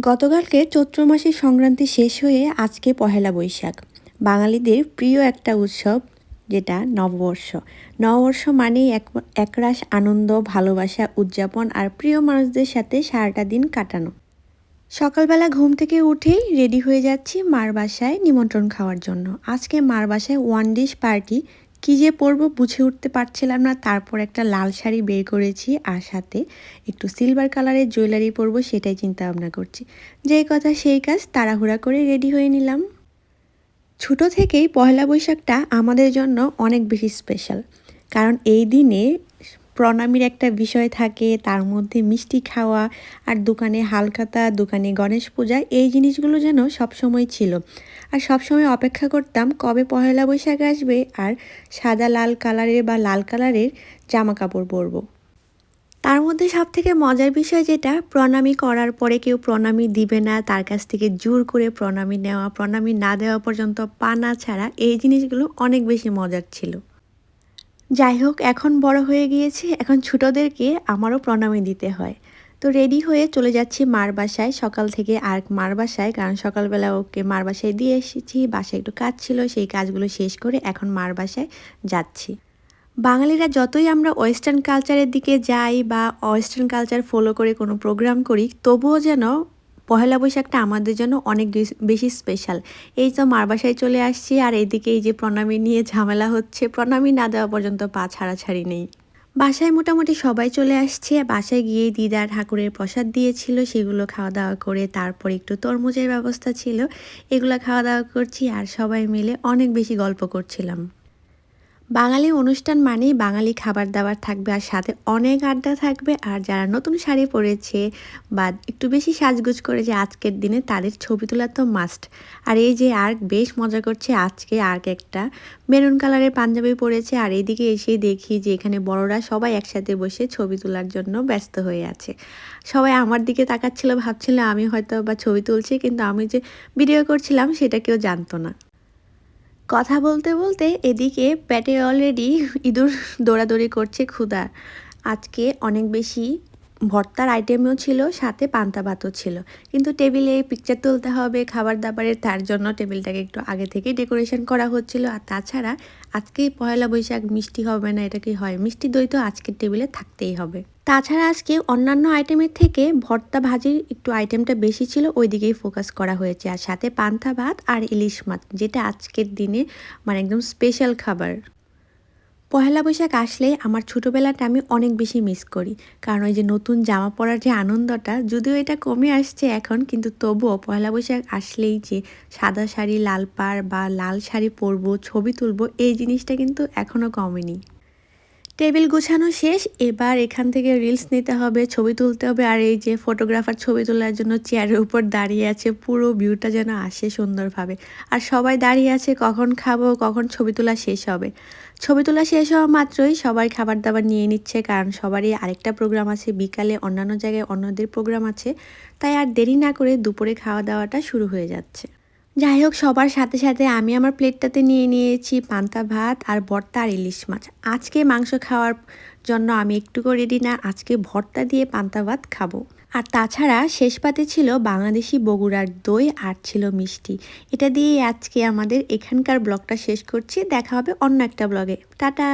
গতকালকে চৈত্র মাসের সংক্রান্তি শেষ হয়ে আজকে পহেলা বৈশাখ। বাঙালিদের প্রিয় একটা উৎসব, যেটা নববর্ষ। নববর্ষ মানেই এক, একরাশ আনন্দ, ভালোবাসা, উদযাপন আর প্রিয় মানুষদের সাথে সারাটা দিন কাটানো। সকালবেলা ঘুম থেকে উঠেই রেডি হয়ে যাচ্ছি মার বাসায় নিমন্ত্রণ খাওয়ার জন্য। আজকে মার বাসায় ওয়ান ডিশ পার্টি কী যে পরবো বুঝে উঠতে পারছিলাম না। তারপর একটা লাল শাড়ি বের করেছি আর সাথে একটু সিলভার কালারের জুয়েলারি পরবো সেটাই চিন্তা ভাবনা করছি। যেই কথা সেই কাজ তাড়াহুড়া করে রেডি হয়ে নিলাম। ছোটো থেকেই পয়লা বৈশাখটা আমাদের জন্য অনেক বেশি স্পেশাল কারণ এই দিনে প্রণামীর একটা বিষয় থাকে, তার মধ্যে মিষ্টি খাওয়া আর দোকানে হালখাতা, দোকানে গণেশ পূজা, এই জিনিসগুলো যেন সবসময় ছিল। আর সবসময় অপেক্ষা করতাম কবে পহেলা বৈশাখ আসবে আর সাদা লাল কালারের বা লাল কালারের জামা কাপড় পরবো। তার মধ্যে সব থেকে মজার বিষয় যেটা, প্রণামী করার পরে কেউ প্রণামী দিবে না, তার কাছ থেকে জোর করে প্রণামী নেওয়া, প্রণামী না দেওয়া পর্যন্ত পানা ছাড়া এই জিনিসগুলো অনেক বেশি মজার ছিল। যাই হোক, এখন বড় হয়ে গিয়েছে, এখন ছোটোদেরকে আমারও প্রণামী দিতে হয়। তো রেডি হয়ে চলে যাচ্ছি মার বাসায়। সকাল থেকে আর মার বাসায়, কারণ সকালবেলা ওকে মার বাসায় দিয়ে এসেছি। বাসায় একটু কাজ ছিল, সেই কাজগুলো শেষ করে এখন মার বাসায় যাচ্ছি। বাঙালিরা যতই আমরা ওয়েস্টার্ন কালচারের দিকে যাই বা ওয়েস্টার্ন কালচার ফলো করে কোনো প্রোগ্রাম করি, তবুও যেন পহেলা বৈশাখটা আমাদের জন্য অনেক বেশি স্পেশাল এই তো মার বাসায় চলে আসছি আর এদিকে এই যে প্রণামী নিয়ে ঝামেলা হচ্ছে, প্রণামী না দেওয়া পর্যন্ত পা ছাড়াছাড়ি নেই। বাসায় মোটামুটি সবাই চলে আসছে, বাসায় গিয়ে দিদা ঠাকুরের প্রসাদ দিয়েছিল, সেগুলো খাওয়া দাওয়া করে তারপর একটু তরমুজের ব্যবস্থা ছিল, এগুলো খাওয়া দাওয়া করছি আর সবাই মিলে অনেক বেশি গল্প করছিলাম। বাঙালি অনুষ্ঠান মানেই বাঙালি খাবার দাবার থাকবে আর সাথে অনেক আড্ডা থাকবে আর যারা নতুন শাড়ি পরেছে বা একটু বেশি সাজগুজ করেছে আজকের দিনে, তাদের ছবি তোলা তো মাস্ট আর এই যে আর্ক বেশ মজা করছে আজকে আর্ক একটা। মেরুন কালারের পাঞ্জাবি পরেছে আর এইদিকে এসেই দেখি যে এখানে বড়রা সবাই একসাথে বসে ছবি তোলার জন্য ব্যস্ত হয়ে আছে। সবাই আমার দিকে তাকাচ্ছিল, ভাবছিল আমি হয়তো বা ছবি তুলছি, কিন্তু আমি যে ভিডিও করছিলাম সেটা কেউ জানতো না। কথা বলতে বলতে এদিকে প্যাটে অলরেডি ইঁদুর দৌড়াদৌড়ি করছে ক্ষুধা। আজকে অনেক বেশি ভর্তার আইটেমও ছিল, সাথে পান্তা ভাতও ছিল। কিন্তু টেবিলে পিকচার তুলতে হবে, খাবার দাবারের, তার জন্য টেবিলটাকে একটু আগে থেকেই ডেকোরেশন করা হচ্ছিল। আর তাছাড়া আজকে পয়লা বৈশাখ, মিষ্টি হবে না, এটা কি হয়? মিষ্টি দই তো আজকের টেবিলে থাকতেই হবে। তাছাড়া আজকে অন্যান্য আইটেমের থেকে ভর্তা ভাজির একটু আইটেমটা বেশি ছিল ওই দিকেই ফোকাস করা হয়েছে। আর সাথে পান্তা ভাত আর ইলিশ মাছ, যেটা আজকের দিনে মানে একদম স্পেশাল খাবার। পয়লা বৈশাখ আসলে আমার ছোটোবেলাটা আমি অনেক বেশি মিস করি। কারণ ওই যে নতুন জামা পরার যে আনন্দটা, যদিও এটা কমে আসছে এখন, কিন্তু তবুও পয়লা বৈশাখ আসলেই যে সাদা শাড়ি, লাল পাড় বা লাল শাড়ি পরবো, ছবি তুলবো, এই জিনিসটা কিন্তু এখনও কমেনি। টেবিল গুছানো শেষ। এবার এখান থেকে রিলস নিতে হবে, ছবি তুলতে হবে। আর এই যে ফটোগ্রাফার ছবি তোলার জন্য চেয়ারের উপর দাঁড়িয়ে আছে, পুরো ভিউটা যেন আসে সুন্দরভাবে। আর সবাই দাঁড়িয়ে আছে, কখন খাব, কখন ছবি তোলা শেষ হবে। ছবি তোলা শেষ হওয়া মাত্রই সবাই খাবার দাবার নিয়ে নিচ্ছে, কারণ সবারই আরেকটা প্রোগ্রাম আছে। বিকালে অন্যান্য জায়গায় অন্যদের প্রোগ্রাম আছে। তাই আর দেরি না করে দুপুরে খাওয়া দাওয়াটা শুরু হয়ে যাচ্ছে। যাই হোক, সবার সাথে সাথে আমি আমার প্লেটটাতে নিয়ে নিয়েছি পান্তা ভাত আর ভর্তা আর ইলিশ মাছ। আজকে মাংস খাওয়ার জন্য আমি একটুকু রেডি না, আজকে ভর্তা দিয়ে পান্তা ভাত খাব। আর তাছাড়া শেষ পাতে ছিল বাংলাদেশি বগুড়ার দই আর ছিল মিষ্টি। এটা দিয়ে আজকে আমাদের এখানকার ব্লগটা শেষ করছি। দেখা হবে অন্য একটা ব্লগে। টাটা!